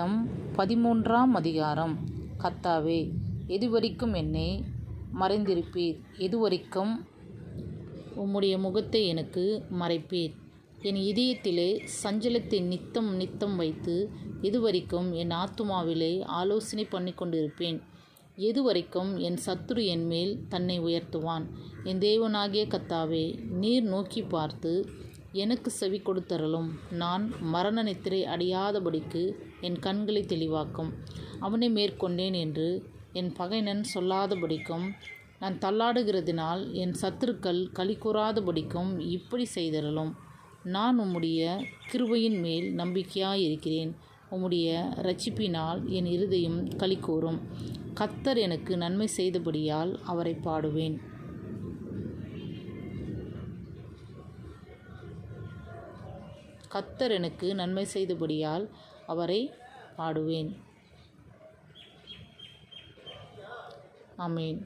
சங்கீதம் பதிமூன்றாம் அதிகாரம். கத்தாவே எதுவரைக்கும் என்னை மறைந்திருப்பீர்? எதுவரைக்கும் உம்முடைய முகத்தை எனக்கு மறைப்பீர்? என் இதயத்திலே சஞ்சலத்தை நித்தம் நித்தம் வைத்து எதுவரைக்கும் என் ஆத்துமாவிலே ஆலோசனை பண்ணி கொண்டிருப்பேன் எதுவரைக்கும் என் சத்துரு என் மேல் தன்னை உயர்த்துவான். என் தேவனாகிய கத்தாவே நீர் நோக்கி பார்த்து எனக்கு செவி கொடுத்தருளும். நான் மரண நித்திரை அடையாதபடிக்கு என் கண்களை தெளிவாக்கும். அவனை மேற்கொண்டேன் என்று என் பகைனன் சொல்லாதபடிக்கும் நான் தள்ளாடுகிறதினால் என் சத்துருக்கள் களி கூறாதபடிக்கும் இப்படி செய்தருளும். நான் உம்முடைய கிருபையின் மேல் நம்பிக்கையாயிருக்கிறேன். உம்முடைய ரட்சிப்பினால் என் இருதயம் களி கூறும். கத்தர் எனக்கு நன்மை செய்தபடியால் அவரை பாடுவேன். கத்தர் எனக்கு நன்மை செய்தபடியால் அவரை பாடுவேன். ஆமேன்.